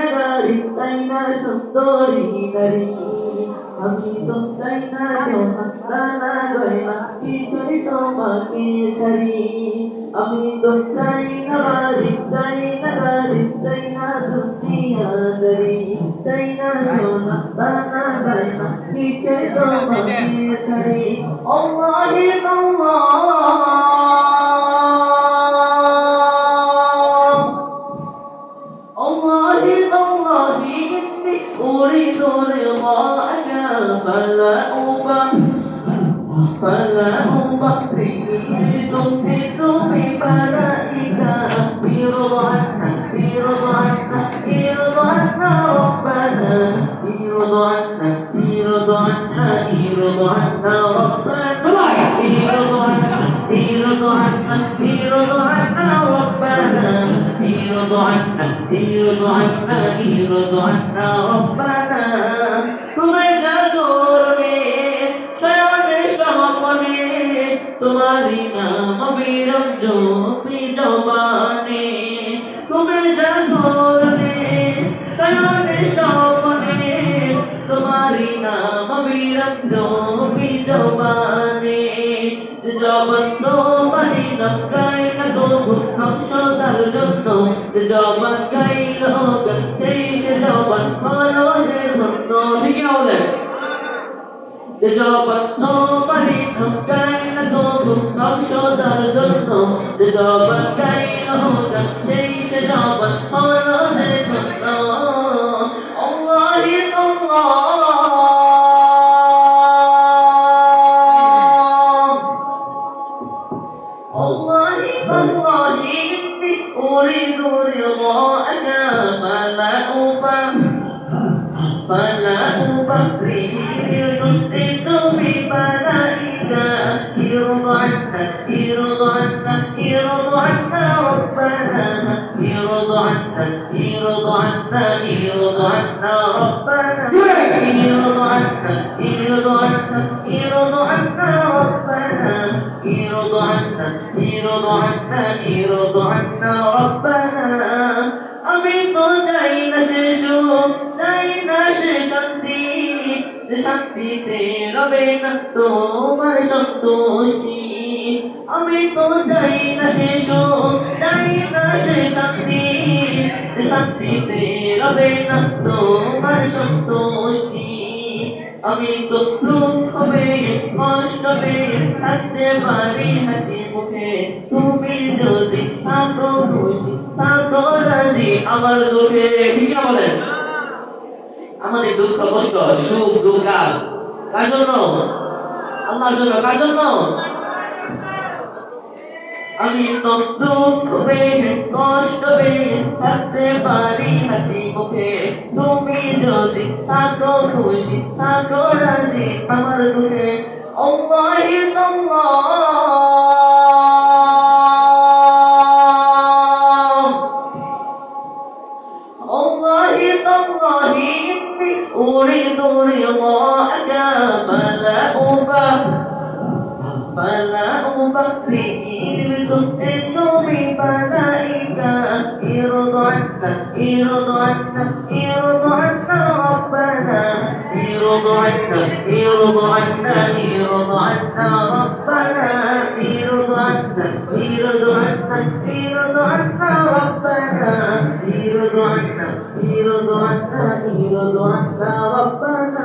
না গাড়ি চাই না সুন্দরী নারী আমি তো চাই না সোনা দানা গয়না কিছুই তোমাকে ছাড়ি আমি তো চাই না বাড়ি চাই না গাড়ি চাই না দুনিয়া দারি চাই না সোনা দানা গয়না কিছুই তোমাকে ছাড়ি আল্লাহি الله الله إني أريد رضاك فلا أبالي فلا أبالي تمهد ببلائك ارضى عنا ارضى عنا ارضى عنا ربنا ارضى عنا ارضى عنا ارضى عنا ربنا ارضى عنا ارضى عنا ارضى عنا ربنا ارضى عنا ارضى عنا ارضى عنا ربنا তোমায় জাগরণে শয়নে স্বপনে তোমারি নাম বিরঞ্জ জবানে তুমি জাগরণে শয়নে জবান তোমারি নাম গাই না গো ধ্বংস তার জন্য জবান গাইল সেই সে জবান হলো যে ধন্য ঠিক বলেন জবান তোমারি নাম গাই না গো ধ্বংস তার জন্য জবান গাইল সেই সে জবান হলো যে ধন্য والله والله إني أريد رضاك فلا أبالي فلا أبالي نصدق ببلائك. ارضى عنا ارضى عنا ارضى عنا ربنا ارضى عنا ارضى عنا ارضى عنا ربنا. ارضى عنا ارضى عنا ارضى عنا ربنا. ارضى عنا ارضى عنا ارضى عنا ربنا আমি তো চাই না সে সুখ চাই না সে শান্তি যে শান্তিতে রবে না তোমার সন্তুষ্টি আমি তো চাই না সে সুখ চাই না সে শান্তি যে শান্তিতে রবে না তোমার সন্তুষ্টি আমি তো দুঃখ পেয়ে কষ্ট পেয়ে থাকতে পারি হাসি মুখে। তুমি যদি থাকো খুশি, থাকো রাজি আমার দুঃখে। ঠিক বলেন আমাদের দুঃখ, কষ্ট, সুখ, দুঃখ কার জন্য? আল্লাহর জন্য, কার জন্য? আমি তো দুঃখ পেয়ে কষ্ট পেয়ে থাকতে পারি হাসি মুখে তুমি যদি থাকো খুশি থাকো রাজি আমার দুঃখে আল্লাহি আল্লাহ الله تالله إني أريد رضاك فلا أبالي فلا أبالي بتؤمن ببلائك ارضى عنا ارضى عنا ارضى عنا ربنا ارضى عنا ارضى عنا ارضى عنا ربنا ارضى عنا ارضى عنا ارضى عنا ربنا ارضى عنا ارضى عنا ارضى عنا ربنا